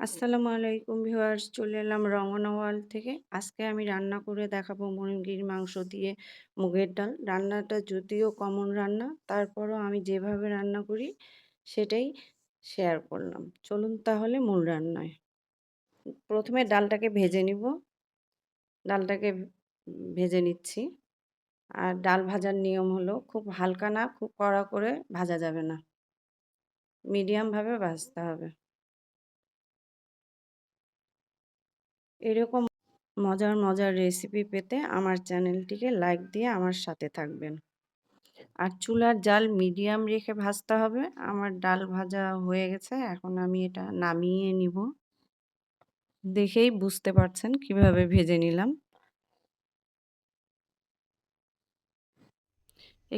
আসসালামু আলাইকুম ভিউয়ার্স, চলে এলাম রঙ্গনা ওয়ার্ল্ড থেকে। আজকে আমি রান্না করে দেখাবো মুরগির মাংস দিয়ে মুগের ডাল। রান্নাটা যদিও কমন রান্না, তারপরও আমি যেভাবে রান্না করি সেটাই শেয়ার করলাম। চলুন তাহলে মূল রান্নায়। প্রথমে ডালটাকে ভেজে নিব। ডালটাকে ভেজে নিচ্ছি। আর ডাল ভাজার নিয়ম হলো, খুব হালকা না, খুব কড়া করে ভাজা যাবে না। মিডিয়ামভাবে ভাজতে হবে। এরকম মজার মজার রেসিপি পেতে আমার চ্যানেলটিকে লাইক দিয়ে আমার সাথে থাকবেন। আর চুলার জাল মিডিয়াম রেখে ভাজতে হবে। আমার ডাল ভাজা হয়ে গেছে, এখন আমি এটা নামিয়ে নিব। দেখেই বুঝতে পারছেন কীভাবে ভেজে নিলাম।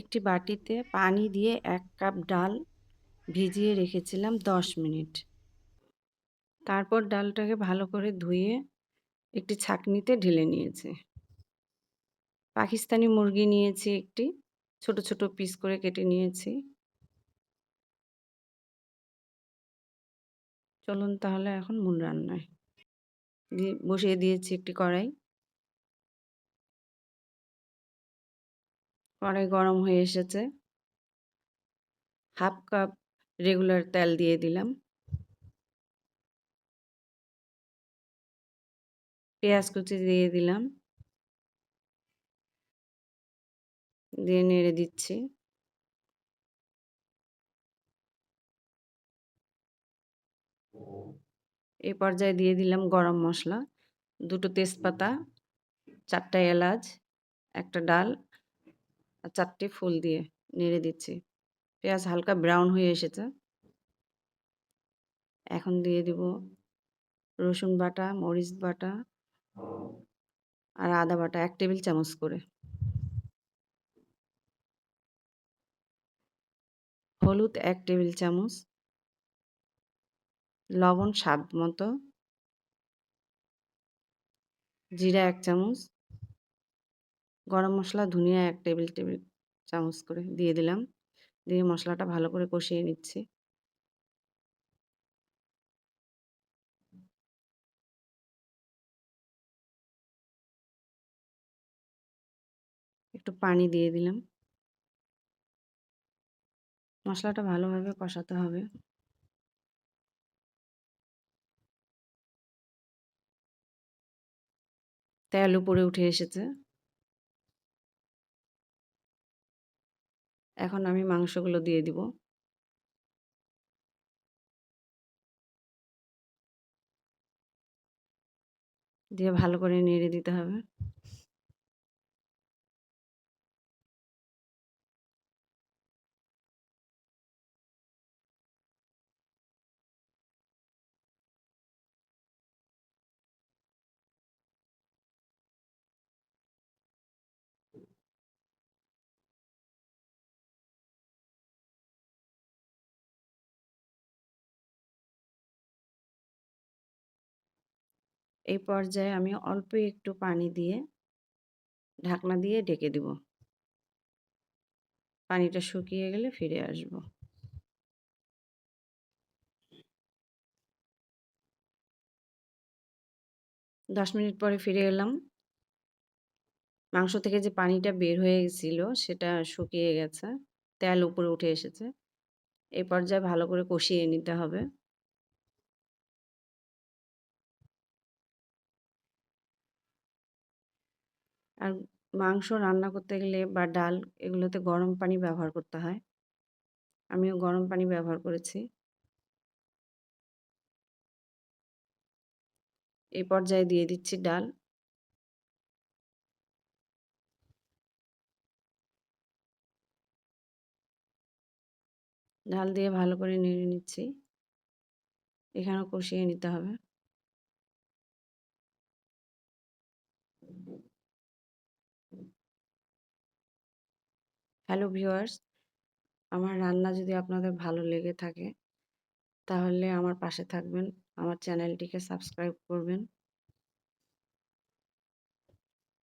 একটি বাটিতে পানি দিয়ে এক কাপ ডাল ভিজিয়ে রেখেছিলাম দশ মিনিট। তারপর ডালটাকে ভালো করে ধুয়ে একটি ছাঁকনিতে ঢেলে নিয়েছি। পাকিস্তানি মুরগি নিয়েছি একটি, ছোট ছোট পিস করে কেটে নিয়েছি। চলুন তাহলে এখন মূল রান্নায়। দিয়ে বসিয়ে দিয়েছি একটি কড়াই। কড়াই গরম হয়ে এসেছে। হাফ কাপ রেগুলার তেল দিয়ে দিলাম। পেঁয়াজ কুচি দিয়ে দিলাম দিয়ে নেড়ে দিচ্ছি এই পর্যায়ে দিয়ে দিলাম গরম মশলা, দুটো তেজপাতা, চারটা এলাচ, একটা ডাল আর চারটে ফুল দিয়ে নেড়ে দিচ্ছি পেঁয়াজ হালকা ব্রাউন হয়ে এসেছে। এখন দিয়ে দিব রসুন বাটা, মরিচ বাটা আর আদা বাটা, এক টেবিল চামচ করে। হলুদ এক টেবিল চামচ। লবণ স্বাদ মতো। জিরা এক চামচ। গরম মশলা, ধনিয়া এক টেবিল টেবিল চামচ করে দিয়ে দিলাম। দিয়ে মশলাটা ভালো করে কষিয়ে নিচ্ছি। একটু পানি দিয়ে দিলাম। মশলাটা ভালোভাবে কষাতে হবে। তেল উপরে উঠে এসেছে। এখন আমি মাংসগুলো দিয়ে দিব। দিয়ে ভালো করে নেড়ে দিতে হবে। এই পর্যায়ে আমি অল্প একটু পানি দিয়ে ঢাকনা দিয়ে ঢেকে দিব। পানিটা শুকিয়ে গেলে ফিরে আসব। দশ মিনিট পরে ফিরে এলাম। মাংস থেকে যে পানিটা বের হয়ে গেছিল, সেটা শুকিয়ে গেছে। তেল উপরে উঠে এসেছে। এই পর্যায়ে ভালো করে কষিয়ে নিতে হবে। আর মাংস রান্না করতে গেলে বা ডাল এগুলোতে গরম পানি ব্যবহার করতে হয়। আমিও গরম পানি ব্যবহার করেছি। এই পর্যায়ে দিয়ে দিচ্ছি ডাল। ডাল দিয়ে ভালো করে নেড়ে নিচ্ছি। এখানেও কষিয়ে নিতে হবে। হ্যালো ভিউয়ার্স আমার রান্না যদি আপনাদের ভালো লেগে থাকে, তাহলে আমার পাশে থাকবেন। আমার চ্যানেলটিকে সাবস্ক্রাইব করবেন।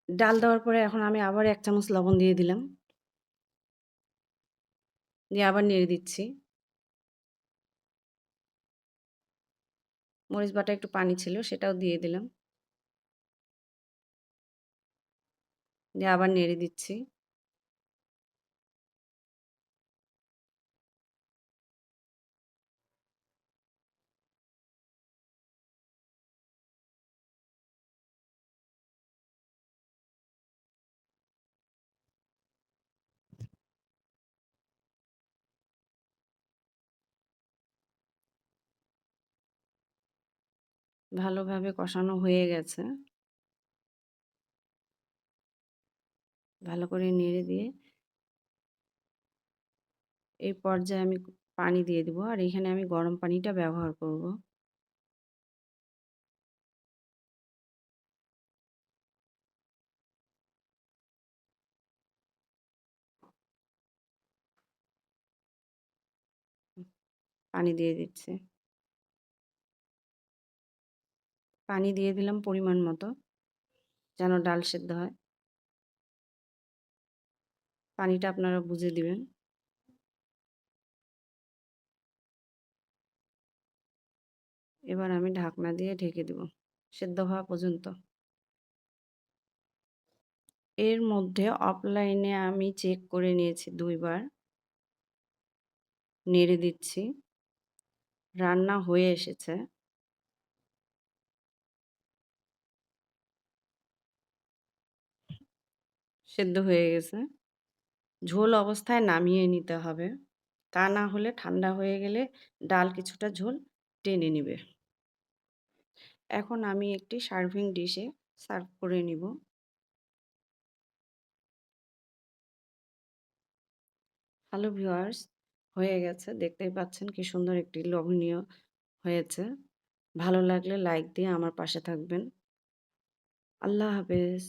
ডাল দেওয়ার পরে এখন আমি আবার এক চামচ লবণ দিয়ে দিলাম। দিয়ে আবার নেড়ে দিচ্ছি। মরিচ বাটা একটু পানি ছিল, সেটাও দিয়ে দিলাম। দিয়ে আবার নেড়ে দিচ্ছি। ভালোভাবে কষানো হয়ে গেছে। ভালো করে নেড়ে দিয়ে এই পর্যায়ে আমি পানি দিয়ে দিব আর এখানে আমি গরম পানিটা ব্যবহার করব। পানি দিয়ে দিচ্ছি। পানি দিয়ে দিলাম পরিমাণ মতো, যেন ডাল সেদ্ধ হয়। পানিটা আপনারা বুঝে দিবেন। এবার আমি ঢাকনা দিয়ে ঢেকে দেব, সেদ্ধ হওয়া পর্যন্ত। এর মধ্যে অফলাইনে আমি চেক করে নিয়েছি দুইবার নেড়ে দিচ্ছি। রান্না হয়ে এসেছে। সেদ্ধ হয়ে গেছে। ঝোল অবস্থায় নামিয়ে নিতে হবে। তা না হলে ঠান্ডা হয়ে গেলে ডাল কিছুটা ঝোল টেনে নিবে। এখন আমি একটি সার্ভিং ডিশে সার্ভ করে নিব। হ্যালো ভিউয়ার্স, হয়ে গেছে। দেখতেই পাচ্ছেন কি সুন্দর একটি লোভনীয় হয়েছে। ভালো লাগলে লাইক দিয়ে আমার পাশে থাকবেন। আল্লাহ হাফেজ।